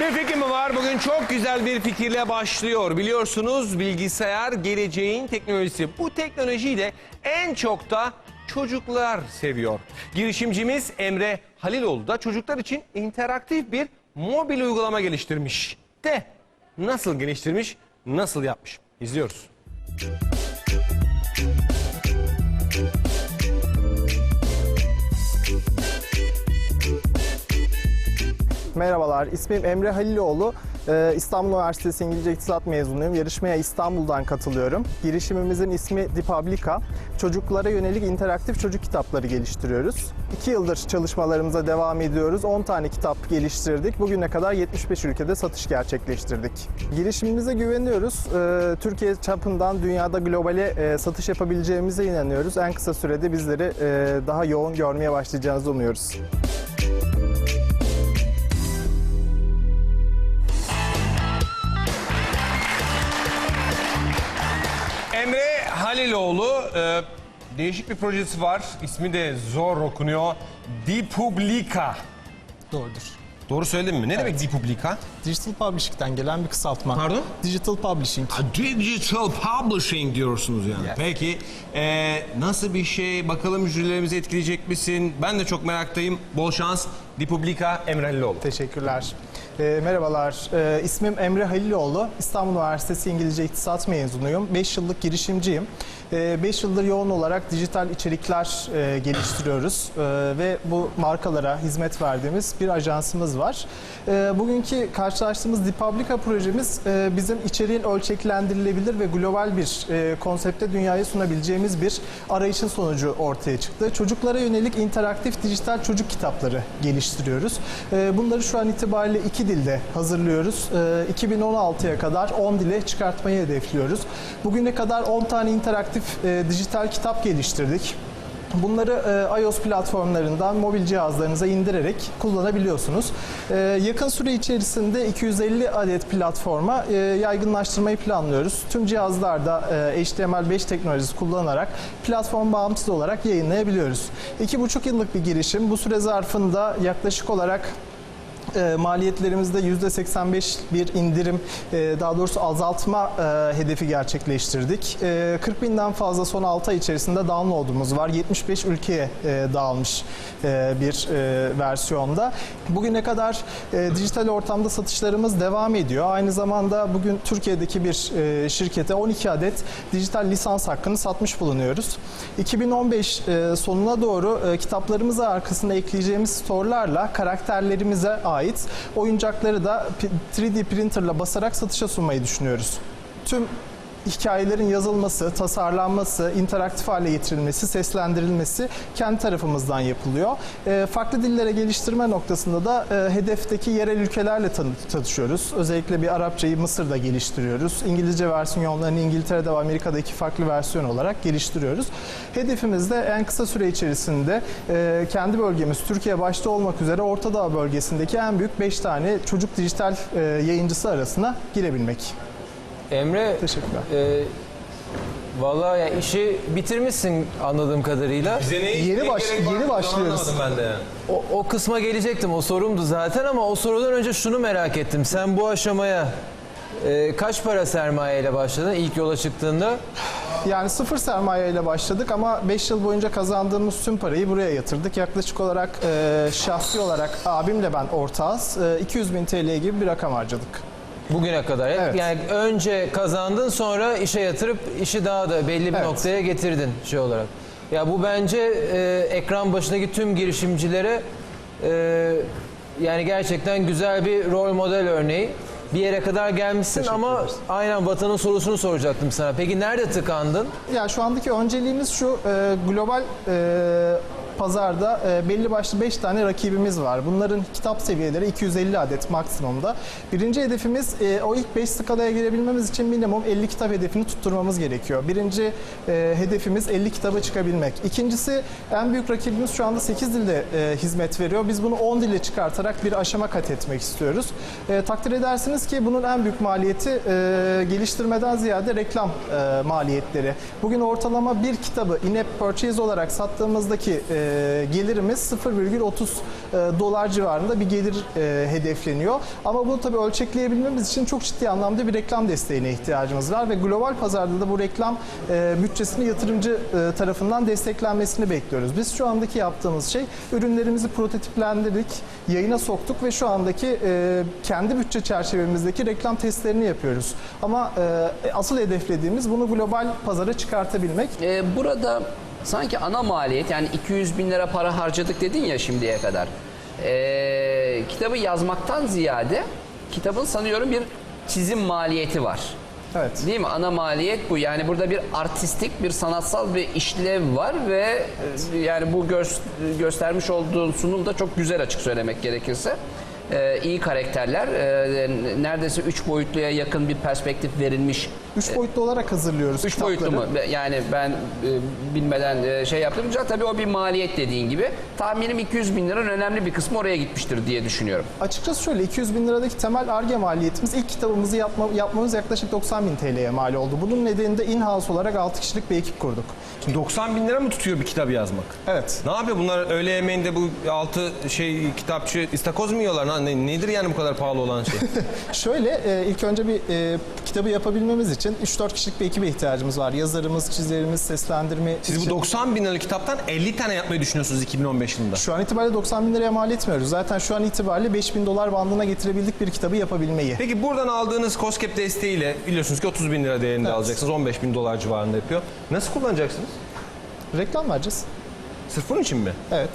Bir fikrim var. Bugün çok güzel bir fikirle başlıyor. Biliyorsunuz bilgisayar geleceğin teknolojisi. Bu teknolojiyi de en çok da çocuklar seviyor. Girişimcimiz Emre Haliloğlu da çocuklar için interaktif bir mobil uygulama geliştirmiş. De nasıl geliştirmiş, nasıl yapmış? İzliyoruz. Merhabalar, ismim Emre Haliloğlu. Ee, İstanbul Üniversitesi İngilizce İktisat mezunuyum. Yarışmaya İstanbul'dan katılıyorum. Girişimimizin ismi Dipublica. Çocuklara yönelik interaktif çocuk kitapları geliştiriyoruz. İki yıldır çalışmalarımıza devam ediyoruz. 10 tane kitap geliştirdik. Bugüne kadar 75 ülkede satış gerçekleştirdik. Girişimimize güveniyoruz. Ee, Türkiye çapından dünyada globale e, satış yapabileceğimize inanıyoruz. En kısa sürede bizleri e, daha yoğun görmeye başlayacağınızı umuyoruz. Emre Haliloğlu e, değişik bir projesi var. İsmi de zor okunuyor. Dipublica. Doğrudur. Doğru söyledim mi? Ne demek Dipublica? Digital Publishing'den gelen bir kısaltma. Pardon? Digital Publishing. Digital Publishing diyorsunuz yani. Peki e, nasıl bir şey? Bakalım jürilerimizi etkileyecek misin? Ben de çok meraktayım. Bol şans. Dipublica Emre Haliloğlu. Teşekkürler. Ee, merhabalar, ee, ismim Emre Haliloğlu. İstanbul Üniversitesi İngilizce İktisat mezunuyum. 5 yıllık girişimciyim. 5 yıldır yoğun olarak dijital içerikler e, geliştiriyoruz Ee, ve bu markalara hizmet verdiğimiz bir ajansımız var. Ee, bugünkü karşılaştığımız Dipublica projemiz e, bizim içeriğin ölçeklendirilebilir ve global bir e, konsepte dünyaya sunabileceğimiz bir arayışın sonucu ortaya çıktı. Çocuklara yönelik interaktif dijital çocuk kitapları geliştiriyoruz. Ee, bunları şu an itibariyle iki dilde hazırlıyoruz. Ee, 2016'ya kadar 10 dile çıkartmayı hedefliyoruz. Bugüne kadar 10 tane interaktif e, dijital kitap geliştirdik. Bunları e, iOS platformlarından mobil cihazlarınıza indirerek kullanabiliyorsunuz. E, yakın süre içerisinde 250 adet platforma e, yaygınlaştırmayı planlıyoruz. Tüm cihazlarda e, HTML5 teknolojisi kullanarak platform bağımsız olarak yayınlayabiliyoruz. 2,5 yıllık bir girişim. Bu süre zarfında yaklaşık olarak e, maliyetlerimizde %85 bir indirim, e, daha doğrusu azaltma e, hedefi gerçekleştirdik. E, 40 binden fazla son 6 ay içerisinde download'umuz var. 75 ülkeye e, dağılmış bir e, versiyonda. Bugüne kadar dijital ortamda satışlarımız devam ediyor. Aynı zamanda bugün Türkiye'deki bir e, şirkete 12 adet dijital lisans hakkını satmış bulunuyoruz. 2015 e, sonuna doğru e, kitaplarımızı arkasına ekleyeceğimiz storelarla karakterlerimize ait oyuncakları da p- 3D printerla basarak satışa sunmayı düşünüyoruz. Tüm hikayelerin yazılması, tasarlanması, interaktif hale getirilmesi, seslendirilmesi kendi tarafımızdan yapılıyor. E, farklı dillere geliştirme noktasında da e, hedefteki yerel ülkelerle tanı- tanışıyoruz. Özellikle bir Arapçayı Mısır'da geliştiriyoruz. İngilizce versiyonlarını İngiltere'de ve Amerika'daki farklı versiyon olarak geliştiriyoruz. Hedefimiz de en kısa süre içerisinde e, kendi bölgemiz Türkiye başta olmak üzere Orta Doğu bölgesindeki en büyük 5 tane çocuk dijital e, yayıncısı arasına girebilmek. Emre, Teşekkürler. e, vallahi ya işi bitirmişsin anladığım kadarıyla. Bize ne, Yeni ne baş- gerek var? yeni Bunu başlıyoruz. anlamadım ben de yani. O, o kısma gelecektim, o sorumdu zaten ama o sorudan önce şunu merak ettim. Sen bu aşamaya e, kaç para sermayeyle başladın ilk yola çıktığında? Yani sıfır sermaye ile başladık ama 5 yıl boyunca kazandığımız tüm parayı buraya yatırdık. Yaklaşık olarak e, şahsi olarak abimle ben ortağız. E, 200 bin TL gibi bir rakam harcadık. Bugüne kadar. Evet. Yani önce kazandın sonra işe yatırıp işi daha da belli bir Evet. noktaya getirdin şey olarak. Ya bu bence e, ekran başındaki tüm girişimcilere e, yani gerçekten güzel bir rol model örneği. Bir yere kadar gelmişsin ama aynen vatanın sorusunu soracaktım sana. Peki nerede tıkandın? Ya şu andaki önceliğimiz şu e, global e, pazarda e, belli başlı 5 tane rakibimiz var. Bunların kitap seviyeleri 250 adet maksimumda. Birinci hedefimiz e, o ilk 5 skalaya girebilmemiz için minimum 50 kitap hedefini tutturmamız gerekiyor. Birinci e, hedefimiz 50 kitaba çıkabilmek. İkincisi en büyük rakibimiz şu anda 8 dilde hizmet veriyor. Biz bunu 10 dile çıkartarak bir aşama kat etmek istiyoruz. Takdir edersiniz ki bunun en büyük maliyeti geliştirmeden ziyade reklam maliyetleri. Bugün ortalama bir kitabı in-app purchase olarak sattığımızdaki e, gelirimiz 0,30 e, dolar civarında bir gelir e, hedefleniyor. Ama bunu tabii ölçekleyebilmemiz için çok ciddi anlamda bir reklam desteğine ihtiyacımız var ve global pazarda da bu reklam e, bütçesini yatırımcı e, tarafından desteklenmesini bekliyoruz. Biz şu andaki yaptığımız şey ürünlerimizi prototiplendirdik, yayına soktuk ve şu andaki e, kendi bütçe çerçevemizdeki reklam testlerini yapıyoruz. Ama e, asıl hedeflediğimiz bunu global pazara çıkartabilmek. Burada sanki ana maliyet yani 200 bin lira para harcadık dedin ya şimdiye kadar. Ee, kitabı yazmaktan ziyade kitabın sanıyorum bir çizim maliyeti var. Evet. Değil mi? Ana maliyet bu. Yani burada bir artistik, bir sanatsal bir işlev var ve e, yani bu gö- göstermiş olduğun sunum da çok güzel açık söylemek gerekirse. Ee, iyi karakterler, e, neredeyse üç boyutluya yakın bir perspektif verilmiş Üç boyutlu olarak hazırlıyoruz Üç kitapları. boyutlu mu? Yani ben e, bilmeden e, şey yaptırınca tabii o bir maliyet dediğin gibi. Tahminim 200 bin liranın önemli bir kısmı oraya gitmiştir diye düşünüyorum. Açıkçası şöyle 200 bin liradaki temel ARGE maliyetimiz ilk kitabımızı yapma, yapmamız yaklaşık 90 bin TL'ye mal oldu. Bunun nedeni de in-house olarak 6 kişilik bir ekip kurduk. Şimdi 90 bin lira mı tutuyor bir kitap yazmak? Evet. Ne yapıyor bunlar öğle yemeğinde bu altı şey kitapçı istakoz mu yiyorlar? Ne- Ne, nedir yani bu kadar pahalı olan şey? Şöyle e, ilk önce bir e, kitabı yapabilmemiz için 3-4 kişilik bir ekibe ihtiyacımız var. Yazarımız, çizerimiz, seslendirme Siz bu için. 90 bin liralık kitaptan 50 tane yapmayı düşünüyorsunuz 2015 yılında. Şu an itibariyle 90 bin liraya mal etmiyoruz. Zaten şu an itibariyle 5 bin dolar bandına getirebildik bir kitabı yapabilmeyi. Peki buradan aldığınız COSGAP desteğiyle biliyorsunuz ki 30 bin lira değerinde alacaksınız. 15 bin dolar civarında yapıyor. Nasıl kullanacaksınız? Reklam vereceğiz. Sırf bunun için mi? Evet.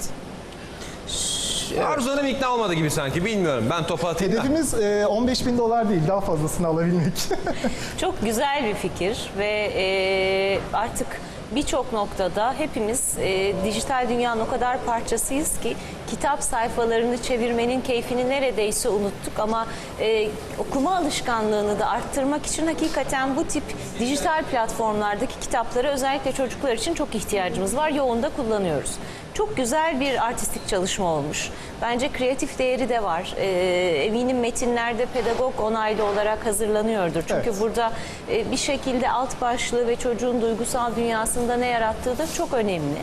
Arzu Hanım ikna olmadı gibi sanki bilmiyorum. Ben topu atayım da. Hedefimiz e, 15 bin dolar değil, daha fazlasını alabilmek. Çok güzel bir fikir ve e, artık birçok noktada hepimiz e, dijital dünyanın o kadar parçasıyız ki kitap sayfalarını çevirmenin keyfini neredeyse unuttuk ama e, okuma alışkanlığını da arttırmak için hakikaten bu tip dijital platformlardaki kitaplara özellikle çocuklar için çok ihtiyacımız var. Yoğun da kullanıyoruz. Çok güzel bir artistik çalışma olmuş. Bence kreatif değeri de var. Ee, eminim metinlerde pedagog onaylı olarak hazırlanıyordur. Çünkü Evet. burada e, bir şekilde alt başlığı ve çocuğun duygusal dünyasında ne yarattığı da çok önemli.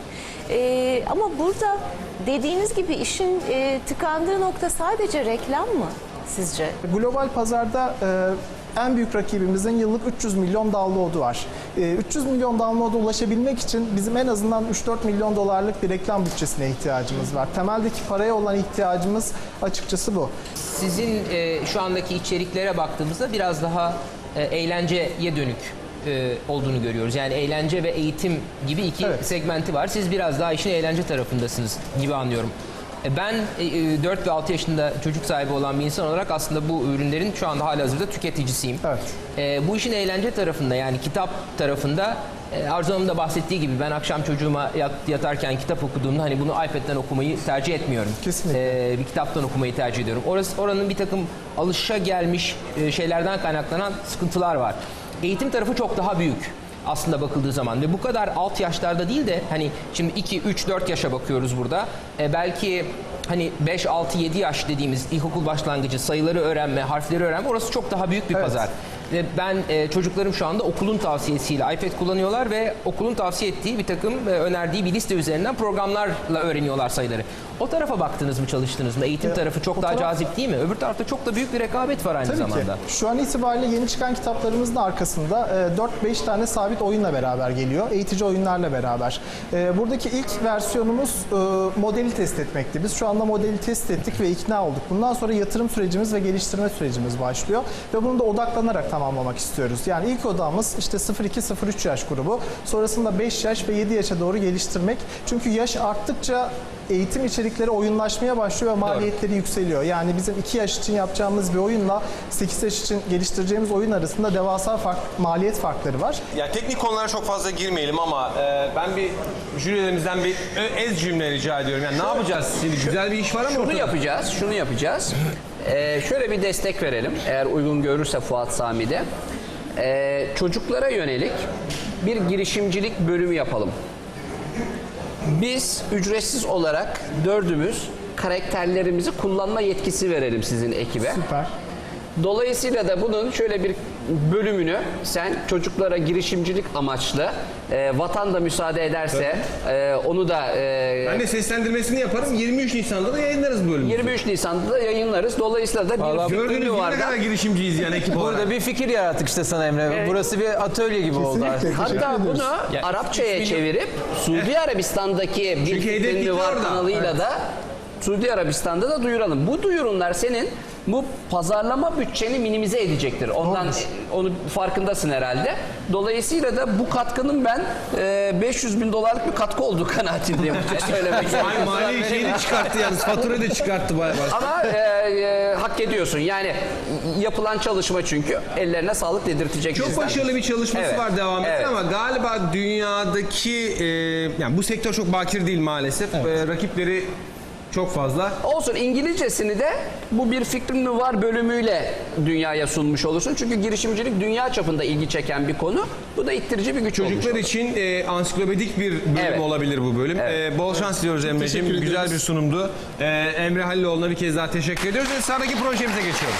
Ee, ama burada dediğiniz gibi işin e, tıkandığı nokta sadece reklam mı sizce? Global pazarda e, en büyük rakibimizin yıllık 300 milyon download'u var. E, 300 milyon download'a ulaşabilmek için bizim en azından 3-4 milyon dolarlık bir reklam bütçesine ihtiyacımız var. Temeldeki paraya olan ihtiyacımız açıkçası bu. Sizin e, şu andaki içeriklere baktığımızda biraz daha e, eğlenceye dönük e, olduğunu görüyoruz. Yani eğlence ve eğitim gibi iki Evet. segmenti var. Siz biraz daha işin eğlence tarafındasınız gibi anlıyorum. E, Ben e, e, 4 ve 6 yaşında çocuk sahibi olan bir insan olarak aslında bu ürünlerin şu anda halihazırda tüketicisiyim. Evet. E, bu işin eğlence tarafında yani kitap tarafında e, Arzu Hanım'ın da bahsettiği gibi ben akşam çocuğuma yat- yatarken kitap okuduğumda hani bunu iPad'den okumayı tercih etmiyorum. Kesinlikle. E, bir kitaptan okumayı tercih ediyorum. Orası oranın bir takım alışa gelmiş e, şeylerden kaynaklanan sıkıntılar var. Eğitim tarafı çok daha büyük aslında bakıldığı zaman ve bu kadar alt yaşlarda değil de hani şimdi 2 3 4 yaşa bakıyoruz burada. E, belki hani 5 6 7 yaş dediğimiz ilkokul başlangıcı sayıları öğrenme, harfleri öğrenme orası çok daha büyük bir Evet. pazar. Ben e, çocuklarım şu anda okulun tavsiyesiyle iPad kullanıyorlar ve okulun tavsiye ettiği bir takım e, önerdiği bir liste üzerinden programlarla öğreniyorlar sayıları. O tarafa baktınız mı çalıştınız mı? Eğitim Ya, tarafı çok daha taraf- cazip değil mi? Öbür tarafta çok da büyük bir rekabet var aynı Tabii zamanda. ki. Şu an itibariyle yeni çıkan kitaplarımızın arkasında e, 4-5 tane sabit oyunla beraber geliyor. Eğitici oyunlarla beraber. E, Buradaki ilk versiyonumuz e, modeli test etmekti. Biz şu anda modeli test ettik ve ikna olduk. Bundan sonra yatırım sürecimiz ve geliştirme sürecimiz başlıyor. Ve bunu da odaklanarak tamamlamak istiyoruz. Yani ilk odamız işte 0-2-0-3 yaş grubu. Sonrasında 5 yaş ve 7 yaşa doğru geliştirmek. Çünkü yaş arttıkça eğitim içerikleri oyunlaşmaya başlıyor ve maliyetleri yükseliyor. Yani bizim 2 yaş için yapacağımız bir oyunla 8 yaş için geliştireceğimiz oyun arasında devasa fark, maliyet farkları var. Ya teknik konulara çok fazla girmeyelim ama e, ben bir jürilerimizden bir ö- ez cümle rica ediyorum. Yani ne yapacağız? Şimdi güzel bir iş var ama Şunu ortada. yapacağız, şunu yapacağız. Ee, şöyle bir destek verelim eğer uygun görürse Fuat Sami'de. Ee, çocuklara yönelik bir girişimcilik bölümü yapalım. Biz ücretsiz olarak dördümüz karakterlerimizi kullanma yetkisi verelim sizin ekibe. Süper. Dolayısıyla da bunun şöyle bir bölümünü sen çocuklara girişimcilik amaçlı e, vatan da müsaade ederse e, onu da e, Ben de seslendirmesini yaparım. 23 Nisan'da da yayınlarız bu bölümü. 23 Nisan'da da yayınlarız. Dolayısıyla da bir Vallahi fikrim Gördüğünüz gibi var ne da- kadar girişimciyiz yani ekip olarak. Burada bir fikir yarattık işte sana Emre. Evet. Burası bir atölye gibi oldu artık. Hatta bunu Arapçaya çevirip Suudi Arabistan'daki bir hedef fikrin kitle var orada. kanalıyla da Suudi Arabistan'da da duyuralım. Bu duyurumlar senin bu pazarlama bütçeni minimize edecektir. Ondan onu farkındasın herhalde. Dolayısıyla da bu katkının ben e, 500 bin dolarlık bir katkı olduğu kanaatindeyim. Söylemek Ay mali şeyini çıkarttı yalnız. Faturayı da çıkarttı bayağı. Ama e, e, hak ediyorsun. Yani yapılan çalışma çünkü ellerine sağlık dedirtecek Çok bizden. başarılı bir çalışması Evet, var devam eden evet. ama galiba dünyadaki e, yani bu sektör çok bakir değil maalesef. E, rakipleri çok fazla. Olsun İngilizcesini de bu bir fikrim mi var bölümüyle dünyaya sunmuş olursun. Çünkü girişimcilik dünya çapında ilgi çeken bir konu. Bu da ittirici bir güç Çocuklar için e, ansiklopedik bir bölüm Evet. olabilir bu bölüm. E, bol şans diliyoruz Emre'ciğim. Teşekkür Güzel bir sunumdu. E, Emre Halilioğlu'na bir kez daha teşekkür ediyoruz ve sıradaki projemize geçiyoruz.